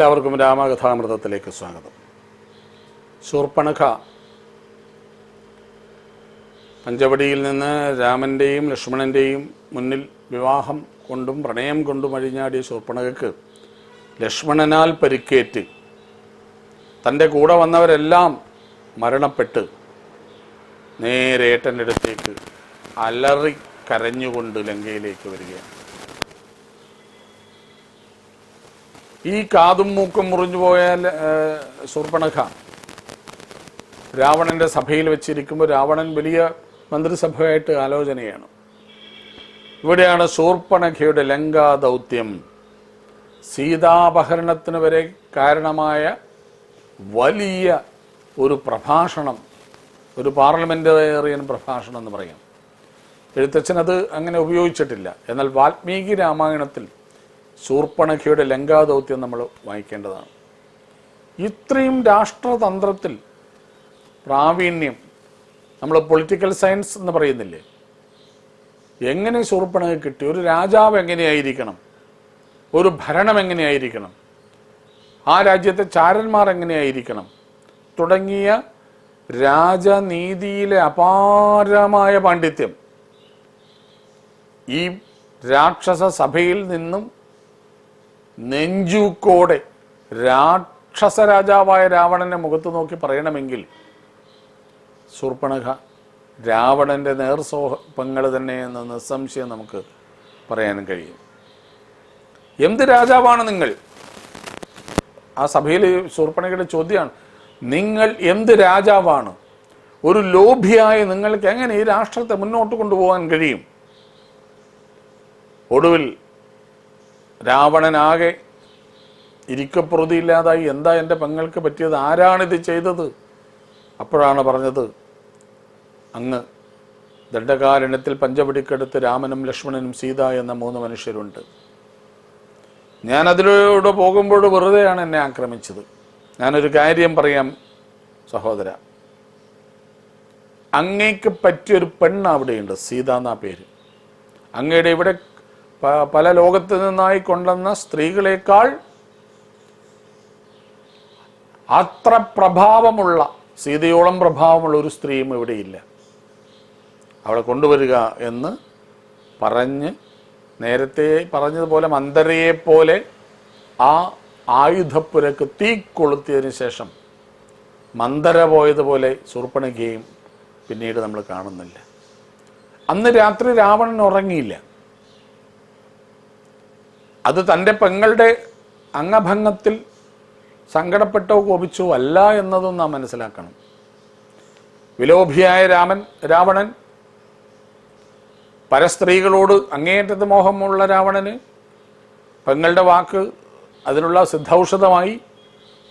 എല്ലാവർക്കും രാമകഥാമൃതത്തിലേക്ക് സ്വാഗതം. ശൂർപ്പണഖ പഞ്ചവടിയിൽ നിന്ന് രാമന്റെയും ലക്ഷ്മണന്റെയും മുന്നിൽ വിവാഹം കൊണ്ടും പ്രണയം കൊണ്ടും അഴിഞ്ഞാടിയ ശൂർപ്പണഖക്ക് ലക്ഷ്മണനാൽ പരിക്കേറ്റ് തന്റെ കൂടെ വന്നവരെല്ലാം മരണപ്പെട്ട് നേരെ ഏട്ടന്റെ അടുത്തേക്ക് അലറി കരഞ്ഞുകൊണ്ട് ലങ്കയിലേക്ക് വരികയാണ്. ഈ കാതും മൂക്കും മുറിഞ്ഞു പോയാൽ ശൂർപ്പണഖ രാവണന്റെ സഭയിൽ വെച്ചിരിക്കുമ്പോൾ രാവണൻ വലിയ മന്ത്രിസഭയായിട്ട് ആലോചനയാണ്. ഇവിടെയാണ് ശൂർപ്പണഖയുടെ ലങ്കാ ദൗത്യം. സീതാപഹരണത്തിന് വരെ കാരണമായ വലിയ ഒരു പ്രഭാഷണം ഒരു പാർലമെന്റേറിയൻ പ്രഭാഷണം എന്ന് പറയാം. എഴുത്തച്ഛൻ അത് അങ്ങനെ ഉപയോഗിച്ചിട്ടില്ല. എന്നാൽ വാൽമീകി രാമായണത്തിൽ ശൂർപ്പണഖയുടെ ലങ്കാദൗത്യം നമ്മൾ വായിക്കേണ്ടതാണ്. ഇത്രയും രാഷ്ട്രതന്ത്രത്തിൽ പ്രാവീണ്യം നമ്മൾ പൊളിറ്റിക്കൽ സയൻസ് എന്ന് പറയുന്നില്ലേ? എങ്ങനെ ശൂർപ്പണഖ കിട്ടി? ഒരു രാജാവ് എങ്ങനെയായിരിക്കണം? ഒരു ഭരണം എങ്ങനെയായിരിക്കണം? ആ രാജ്യത്തെ ചാരന്മാർ എങ്ങനെയായിരിക്കണം? തുടങ്ങിയ രാജനീതിയിലെ അപാരമായ പാണ്ഡിത്യം ഈ രാക്ഷസ സഭയിൽ നിന്നും നെഞ്ചൂക്കോടെ രാക്ഷസ രാജാവായ രാവണന്റെ മുഖത്ത് നോക്കി പറയണമെങ്കിൽ ശൂർപ്പണഖ രാവണന്റെ നേർസോഹങ്ങൾ തന്നെയെന്ന് നിസ്സംശയം നമുക്ക് പറയാൻ കഴിയും. എന്ത് രാജാവാണ് നിങ്ങൾ? ആ സഭയിൽ ശൂർപ്പണഖയുടെ ചോദ്യമാണ് നിങ്ങൾ എന്ത് രാജാവാണ്? ഒരു ലോഭിയായ നിങ്ങൾക്ക് എങ്ങനെ ഈ രാഷ്ട്രത്തെ മുന്നോട്ട് കൊണ്ടുപോകാൻ കഴിയും? ഒടുവിൽ രാവണനാകെ ഇരിക്കപ്പുറതിയില്ലാതായി എന്താ എന്റെ പെങ്ങൾക്ക് പറ്റിയത്? ആരാണിത് ചെയ്തത്? അപ്പോഴാണ് പറഞ്ഞത് അങ്ങ് ദണ്ഡകാരണത്തിൽ പഞ്ചപടിക്കെടുത്ത് രാമനും ലക്ഷ്മണനും സീത എന്ന മൂന്ന് മനുഷ്യരുണ്ട്. ഞാൻ അതിലൂടെ പോകുമ്പോൾ വെറുതെയാണ് എന്നെ ആക്രമിച്ചത്. ഞാനൊരു കാര്യം പറയാം സഹോദര. അങ്ങേക്ക് പറ്റിയൊരു പെണ്ണ് അവിടെയുണ്ട് സീത എന്നാ പേര്. അങ്ങയുടെ ഇവിടെ പല ലോകത്ത് നിന്നായി കൊണ്ടുവന്ന സ്ത്രീകളേക്കാൾ അത്ര പ്രഭാവമുള്ള സീതയോളം പ്രഭാവമുള്ള ഒരു സ്ത്രീയും ഇവിടെയില്ല. അവളെ കൊണ്ടുവരിക എന്ന് പറഞ്ഞ് നേരത്തെ പറഞ്ഞതുപോലെ മന്ദരയെപ്പോലെ ആ ആയുധപ്പുരക്ക് തീ കൊളുത്തിയതിന് ശേഷം മന്ദര പോയതുപോലെ സുർപ്പണിക്കുകയും പിന്നീട് നമ്മൾ കാണുന്നില്ല. അന്ന് രാത്രി രാവണൻ ഉറങ്ങിയില്ല. അത് തന്റെ പെങ്ങളുടെ അംഗഭംഗത്തിൽ സങ്കടപ്പെട്ടോ കോപിച്ചോ അല്ല എന്നതും നാം മനസ്സിലാക്കണം. വിലോഭിയായ രാമൻ രാവണൻ പരസ്ത്രീകളോട് അങ്ങേയറ്റത്ത് മോഹമുള്ള രാവണന് പെങ്ങളുടെ വാക്ക് അതിനുള്ള സിദ്ധൌഷധമായി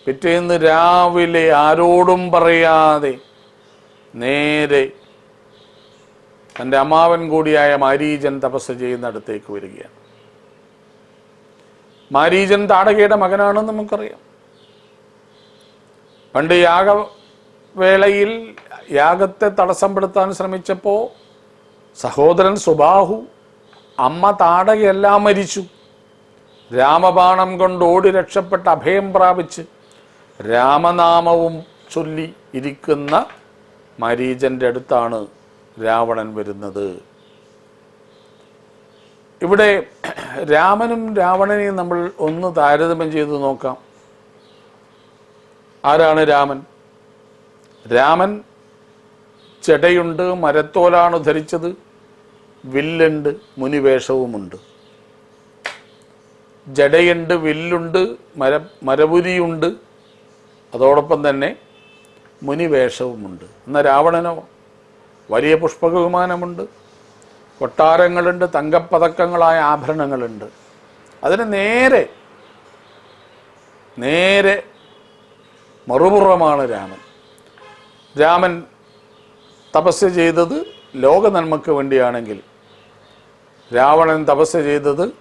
പിറ്റേന്ന് രാവിലെ ആരോടും പറയാതെ നേരെ തന്റെ അമ്മാവൻ കൂടിയായ മാരീജൻ തപസ് ചെയ്യുന്നിടത്തേക്ക് വരികയാണ്. മാരീജൻ താടകയുടെ മകനാണെന്ന് നമുക്കറിയാം. പണ്ട് യാഗവേളയിൽ യാഗത്തെ തടസ്സപ്പെടുത്താൻ ശ്രമിച്ചപ്പോൾ സഹോദരൻ സുബാഹു അമ്മ താടകയെല്ലാം മരിച്ചു. രാമബാണം കൊണ്ട് ഓടി രക്ഷപ്പെട്ട് അഭയം പ്രാപിച്ച് രാമനാമവും ചൊല്ലി ഇരിക്കുന്ന മരീചന്റെ അടുത്താണ് രാവണൻ വരുന്നത്. ഇവിടെ രാമനും രാവണനെയും നമ്മൾ ഒന്ന് താരതമ്യം ചെയ്ത് നോക്കാം. ആരാണ് രാമൻ? രാമൻ ചെടയുണ്ട് മരത്തോലാണ് ധരിച്ചത് വില്ലുണ്ട് മുനിവേഷവുമുണ്ട്. ജടയുണ്ട് വില്ലുണ്ട് മര മരപുരിയുണ്ട് അതോടൊപ്പം തന്നെ മുനിവേഷവുമുണ്ട്. എന്നാൽ രാവണനോ? വലിയ പുഷ്പക വിമാനമുണ്ട് കൊട്ടാരങ്ങളുണ്ട് തങ്കപ്പതക്കങ്ങളായ ആഭരണങ്ങളുണ്ട്. അതിന് നേരെ നേരെ മറുപുറമാണ് രാമൻ. രാമൻ തപസ് ചെയ്തത് ലോക നന്മക്ക് വേണ്ടിയാണെങ്കിൽ രാവണൻ തപസ് ചെയ്തത്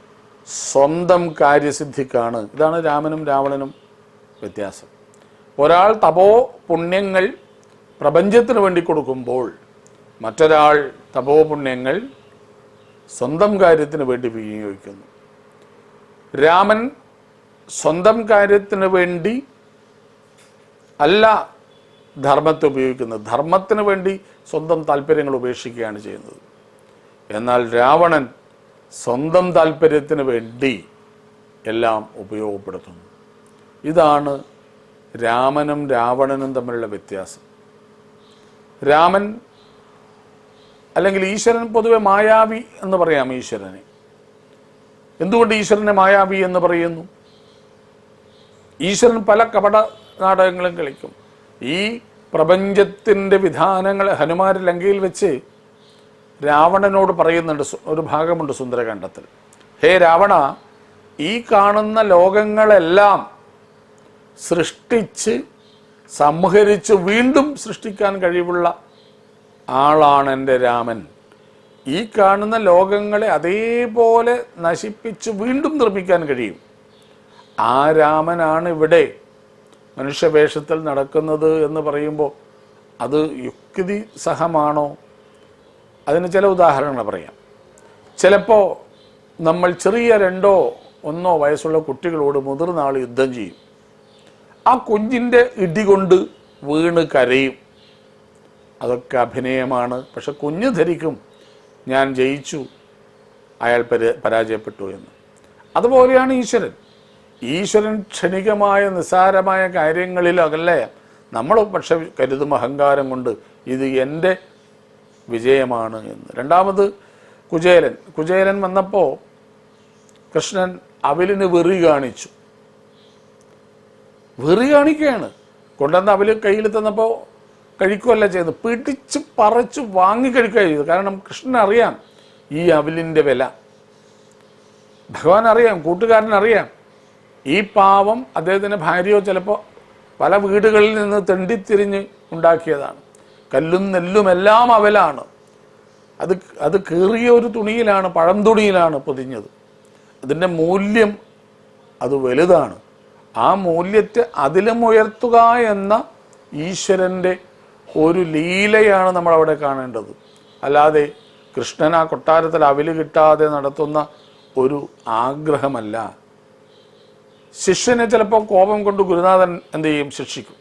സ്വന്തം കാര്യസിദ്ധിക്കാണ്. ഇതാണ് രാമനും രാവണനും വ്യത്യാസം. ഒരാൾ തപോ പുണ്യങ്ങൾ പ്രപഞ്ചത്തിന് വേണ്ടി കൊടുക്കുമ്പോൾ മറ്റൊരാൾ തപോ പുണ്യങ്ങൾ സ്വന്തം കാര്യത്തിന് വേണ്ടി വിനിയോഗിക്കുന്നു. രാമൻ സ്വന്തം കാര്യത്തിന് വേണ്ടി അല്ല ധർമ്മത്തെ ഉപയോഗിക്കുന്നത്. ധർമ്മത്തിന് വേണ്ടി സ്വന്തം താല്പര്യങ്ങൾ ഉപേക്ഷിക്കുകയാണ് ചെയ്യുന്നത്. എന്നാൽ രാവണൻ സ്വന്തം താല്പര്യത്തിന് വേണ്ടി എല്ലാം ഉപയോഗപ്പെടുത്തുന്നു. ഇതാണ് രാമനും രാവണനും തമ്മിലുള്ള വ്യത്യാസം. രാമൻ അല്ലെങ്കിൽ ഈശ്വരൻ പൊതുവെ മായാവി എന്ന് പറയാം ഈശ്വരനെ. എന്തുകൊണ്ട് ഈശ്വരനെ മായാവി എന്ന് പറയുന്നു? ഈശ്വരൻ പല കപട നാടകങ്ങളും കളിക്കും. ഈ പ്രപഞ്ചത്തിന്റെ വിധാനങ്ങൾ ഹനുമാൻ ലങ്കയിൽ വെച്ച് രാവണനോട് പറയുന്നുണ്ട് ഒരു ഭാഗമുണ്ട് സുന്ദരകാന്ഡത്തിൽ. ഹേ രാവണ ഈ കാണുന്ന ലോകങ്ങളെല്ലാം സൃഷ്ടിച്ച് സംഹരിച്ച് വീണ്ടും സൃഷ്ടിക്കാൻ കഴിവുള്ള ആളാണ് എന്റെ രാമൻ. ഈ കാണുന്ന ലോകങ്ങളെ അതേപോലെ നശിപ്പിച്ച് വീണ്ടും നിർമ്മിക്കാൻ കഴിയും. ആ രാമനാണ് ഇവിടെ മനുഷ്യവേഷത്തിൽ നടക്കുന്നത് എന്ന് പറയുമ്പോൾ അത് യുക്തി സഹമാണോ? അതിന് ചില ഉദാഹരണങ്ങൾ പറയാം. ചിലപ്പോൾ നമ്മൾ ചെറിയ രണ്ടോ ഒന്നോ വയസ്സുള്ള കുട്ടികളോട് മുതിർന്ന ആൾ യുദ്ധം ചെയ്യും. ആ കുഞ്ഞിന്റെ ഇടി കൊണ്ട് വീണ് കരയും. അതൊക്കെ അഭിനയമാണ്. പക്ഷെ കുഞ്ഞ് ധരിക്കും. ഞാൻ ജയിച്ചു. അയാൾ പരി പരാജയപ്പെട്ടു എന്ന്. അതുപോലെയാണ് ഈശ്വരൻ. ഈശ്വരൻ ക്ഷണികമായ നിസ്സാരമായ കാര്യങ്ങളിലകല്ല? നമ്മൾ പക്ഷെ കരുതും അഹങ്കാരം കൊണ്ട് ഇത് എന്റെ വിജയമാണ് എന്ന്. രണ്ടാമത് കുചേലൻ. കുചേലൻ വന്നപ്പോൾ കൃഷ്ണൻ അവലിന് വെറി കാണിച്ചു. വെറി കാണിക്കുകയാണ് കൊണ്ടുവന്ന് അവൽ കയ്യിൽ തന്നപ്പോൾ കഴിക്കുകയല്ല ചെയ്തത്. പിടിച്ച് പറിച്ച് വാങ്ങി കഴിക്കുക ചെയ്തു കാരണം കൃഷ്ണൻ അറിയാം. ഈ അവലിന്റെ വില. ഭഗവാൻ അറിയാം കൂട്ടുകാരൻ അറിയാം. ഈ പാവം അദ്ദേഹത്തിന്റെ ഭാര്യയോ ചിലപ്പോൾ പല വീടുകളിൽ നിന്ന് തെണ്ടിത്തിരിഞ്ഞ് ഉണ്ടാക്കിയതാണ്. കല്ലും നെല്ലും എല്ലാം അവലാണ്. അത് അത് കീറിയ ഒരു തുണിയിലാണ് പഴം തുണിയിലാണ് പൊതിഞ്ഞത്. അതിന്റെ മൂല്യം അത് വലുതാണ്. ആ മൂല്യത്തെ അതിലും ഉയർത്തുക എന്ന ഈശ്വരന്റെ ഒരു ലീലയാണ് നമ്മൾ അവിടെ കാണേണ്ടത്. അല്ലാതെ കൃഷ്ണൻ ആ കൊട്ടാരത്തിൽ അവൽ കിട്ടാതെ നടത്തുന്ന ഒരു ആഗ്രഹമല്ല. ശിഷ്യനെ ചിലപ്പോൾ കോപം കൊണ്ട് ഗുരുനാഥൻ എന്ത് ചെയ്യും? ശിക്ഷിക്കും.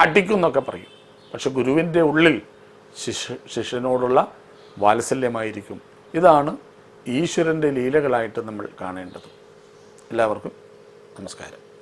അടിക്കും എന്നൊക്കെ പറയും. പക്ഷെ ഗുരുവിന്റെ ഉള്ളിൽ ശിഷ്യ ശിഷ്യനോടുള്ള വാത്സല്യമായിരിക്കും. ഇതാണ് ഈശ്വരന്റെ ലീലകളായിട്ട് നമ്മൾ കാണേണ്ടത്. എല്ലാവർക്കും നമസ്കാരം.